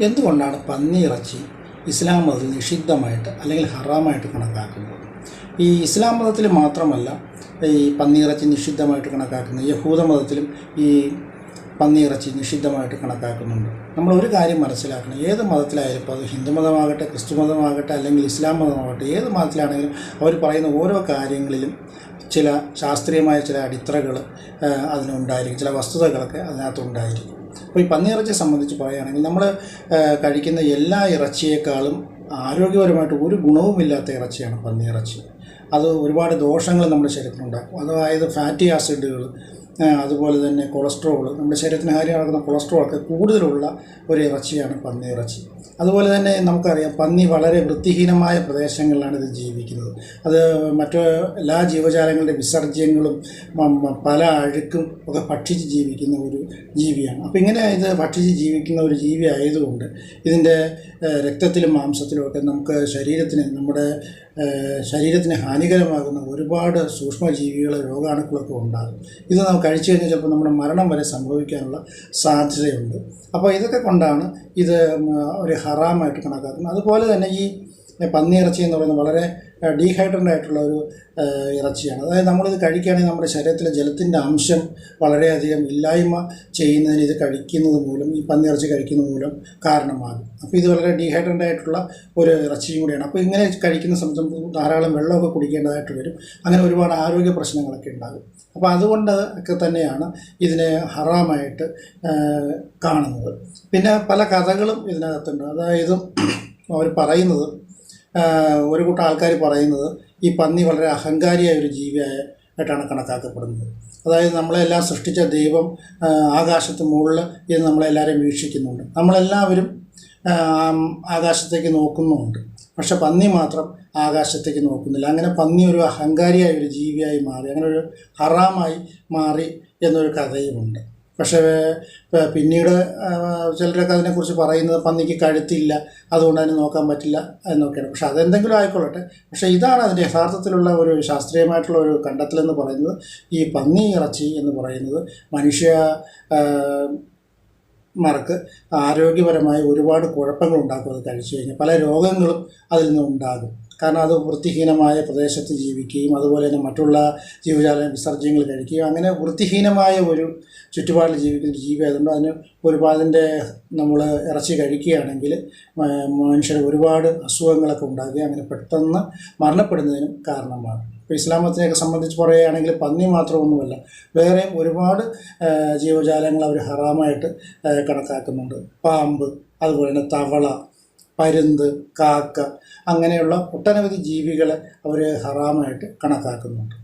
എന്തുകൊണ്ടാണ് പന്നി ഇറച്ചി ഇസ്ലാം മതത്തിൽ നിഷിദ്ധമായിട്ട് അല്ലെങ്കിൽ ഹറാമായിട്ട് കണക്കാക്കുന്നത്? ഈ ഇസ്ലാം മതത്തിൽ മാത്രമല്ല ഈ പന്നിയിറച്ചി നിഷിദ്ധമായിട്ട് കണക്കാക്കുന്നത് യഹൂദ മതത്തിലും ഈ പന്നിയിറച്ചി നിഷിദ്ധമായിട്ട് കണക്കാക്കുന്നുണ്ട്. നമ്മൾ ഒരു കാര്യം മനസ്സിലാക്കണം ഏത് മതത്തിലായാലും ഇപ്പോൾ അത് ഹിന്ദു മതമാകട്ടെ ക്രിസ്തു മതമാകട്ടെ അല്ലെങ്കിൽ ഇസ്ലാം മതമാകട്ടെ ഏത് മതത്തിലാണെങ്കിലും അവർ പറയുന്ന ഓരോ കാര്യങ്ങളിലും ചില ശാസ്ത്രീയമായ ചില അടിത്തറകൾ അതിനുണ്ടായിരിക്കും. ചില വസ്തുതകളൊക്കെ അതിനകത്തുണ്ടായിരിക്കും. അപ്പോൾ ഈ പന്നിയിറച്ചിയെ സംബന്ധിച്ച് പറയുകയാണെങ്കിൽ നമ്മൾ കഴിക്കുന്ന എല്ലാ ഇറച്ചിയേക്കാളും ആരോഗ്യപരമായിട്ട് ഒരു ഗുണവുമില്ലാത്ത ഇറച്ചിയാണ് പന്നിയിറച്ചി. അത് ഒരുപാട് ദോഷങ്ങൾ നമ്മുടെ ശരീരത്തിനുണ്ടാക്കും. അതായത് ഫാറ്റി ആസിഡുകൾ അതുപോലെ തന്നെ കൊളസ്ട്രോൾ നമ്മുടെ ശരീരത്തിന് ഹാനി നടക്കുന്ന കൊളസ്ട്രോൾ ഒക്കെ കൂടുതലുള്ള ഒരു ഇറച്ചിയാണ് പന്നി ഇറച്ചി. അതുപോലെ തന്നെ നമുക്കറിയാം പന്നി വളരെ വൃത്തിഹീനമായ പ്രദേശങ്ങളിലാണ് ഇത് ജീവിക്കുന്നത്. അത് മറ്റു എല്ലാ ജീവജാലങ്ങളുടെ വിസർജ്യങ്ങളും പല അഴുക്കും ഒക്കെ ഭക്ഷിച്ച് ജീവിക്കുന്ന ഒരു ജീവിയാണ്. അപ്പോൾ ഇങ്ങനെ ഇത് ഭക്ഷിച്ച് ജീവിക്കുന്ന ഒരു ജീവി ആയതുകൊണ്ട് ഇതിന്റെ രക്തത്തിലും മാംസത്തിലും ഒക്കെ നമുക്ക് ശരീരത്തിന് നമ്മുടെ ശരീരത്തിന് ഹാനികരമാകുന്ന ഒരുപാട് സൂക്ഷ്മജീവികളെ രോഗാണുക്കളൊക്കെ ഉണ്ടാകും. ഇത് നാം കഴിച്ചു കഴിഞ്ഞാൽ ചിലപ്പോൾ നമ്മുടെ മരണം വരെ സംഭവിക്കാനുള്ള സാധ്യതയുണ്ട്. അപ്പോൾ ഇതൊക്കെ കൊണ്ടാണ് ഇത് ഒരു ഹറാമായിട്ട് കണക്കാക്കുന്നത്. അതുപോലെ തന്നെ ഈ പന്നിയിറച്ചി എന്ന് പറയുന്നത് വളരെ ഡീഹൈഡ്രന്റ് ആയിട്ടുള്ള ഒരു ഇറച്ചിയാണ്. അതായത് നമ്മളിത് കഴിക്കുകയാണെങ്കിൽ നമ്മുടെ ശരീരത്തിലെ ജലത്തിന്റെ അംശം വളരെയധികം ഇല്ലായ്മ ചെയ്യുന്നതിന് ഇത് കഴിക്കുന്നത് മൂലം ഈ പന്നിയിറച്ചി കഴിക്കുന്നത് മൂലം കാരണമാകും. അപ്പോൾ ഇത് വളരെ ഡീഹൈഡ്രന്റ് ആയിട്ടുള്ള ഒരു ഇറച്ചിയും കൂടിയാണ്. അപ്പോൾ ഇങ്ങനെ കഴിക്കുന്ന സമയത്ത് ധാരാളം വെള്ളമൊക്കെ കുടിക്കേണ്ടതായിട്ട് വരും. അങ്ങനെ ഒരുപാട് ആരോഗ്യ പ്രശ്നങ്ങളൊക്കെ ഉണ്ടാകും. അപ്പോൾ അതുകൊണ്ട് ഒക്കെ തന്നെയാണ് ഇതിനെ ഹറാമായിട്ട് കാണുന്നത്. പിന്നെ പല കഥകളും ഇതിനകത്തുണ്ട്. അതായത് അവർ പറയുന്നത് ഒരു കൂട്ടം ആൾക്കാർ പറയുന്നത് ഈ പന്നി വളരെ അഹങ്കാരിയായ ഒരു ജീവിയായ ആയിട്ടാണ് കണക്കാക്കപ്പെടുന്നത്. അതായത് നമ്മളെല്ലാം സൃഷ്ടിച്ച ദൈവം ആകാശത്ത് മുകളിൽ ഇത് നമ്മളെല്ലാവരെയും വീക്ഷിക്കുന്നുണ്ട്. നമ്മളെല്ലാവരും ആകാശത്തേക്ക് നോക്കുന്നുമുണ്ട്. പക്ഷെ പന്നി മാത്രം ആകാശത്തേക്ക് നോക്കുന്നില്ല. അങ്ങനെ പന്നി ഒരു അഹങ്കാരിയായ ഒരു ജീവിയായി മാറി അങ്ങനെ ഒരു ഹറാമായി മാറി എന്നൊരു കഥയുമുണ്ട്. പക്ഷേ പിന്നീട് ചിലരൊക്കെ അതിനെക്കുറിച്ച് പറയുന്നത് പന്നിക്ക് കഴുത്തില്ല അതുകൊണ്ട് അതിനെ നോക്കാൻ പറ്റില്ല എന്നൊക്കെയാണ്. പക്ഷേ അതെന്തെങ്കിലും ആയിക്കൊള്ളട്ടെ. പക്ഷേ ഇതാണ് അതിന്റെ യഥാർത്ഥത്തിലുള്ള ഒരു ശാസ്ത്രീയമായിട്ടുള്ള ഒരു കണ്ടെത്തലെന്ന് പറയുന്നത്. ഈ പന്നി ഇറച്ചി എന്ന് പറയുന്നത് മനുഷ്യ മാർക്ക് ആരോഗ്യപരമായി ഒരുപാട് കുഴപ്പങ്ങൾ ഉണ്ടാക്കും അത് കഴിച്ചു കഴിഞ്ഞാൽ. പല രോഗങ്ങളും അതിൽ നിന്ന് ഉണ്ടാകും. കാരണം അത് വൃത്തിഹീനമായ പ്രദേശത്ത് ജീവിക്കുകയും അതുപോലെ തന്നെ മറ്റുള്ള ജീവജാല വിസർജ്യങ്ങൾ കഴിക്കുകയും അങ്ങനെ വൃത്തിഹീനമായ ഒരു ചുറ്റുപാടിൽ ജീവിക്കുന്ന ജീവി ആയതുകൊണ്ട് അതിന് ഒരുപാട് അതിന്റെ നമ്മൾ ഇറച്ചി കഴിക്കുകയാണെങ്കിൽ മനുഷ്യർ ഒരുപാട് അസുഖങ്ങളൊക്കെ ഉണ്ടാകുകയും അങ്ങനെ പെട്ടെന്ന് മരണപ്പെടുന്നതിനും കാരണമാണ് ഇപ്പോൾ ഇസ്ലാം മതത്തിനെയൊക്കെ സംബന്ധിച്ച് പറയുകയാണെങ്കിൽ പന്നി മാത്രമൊന്നുമല്ല വേറെ ഒരുപാട് ജീവജാലങ്ങൾ അവർ ഹറാമായിട്ട് കണക്കാക്കുന്നുണ്ട്. പാമ്പ് അതുപോലെ തന്നെ തവള പരുന്ത് കാക്ക അങ്ങനെയുള്ള ഒട്ടനവധി ജീവികളെ അവർ ഹറാമായിട്ട് കണക്കാക്കുന്നുണ്ട്.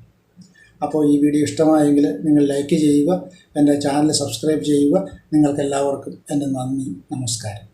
അപ്പോൾ ഈ വീഡിയോ ഇഷ്ടമായെങ്കിൽ നിങ്ങൾ ലൈക്ക് ചെയ്യുക എന്റെ ചാനൽ സബ്സ്ക്രൈബ് ചെയ്യുക. നിങ്ങൾക്കെല്ലാവർക്കും എന്റെ നന്ദി നമസ്കാരം.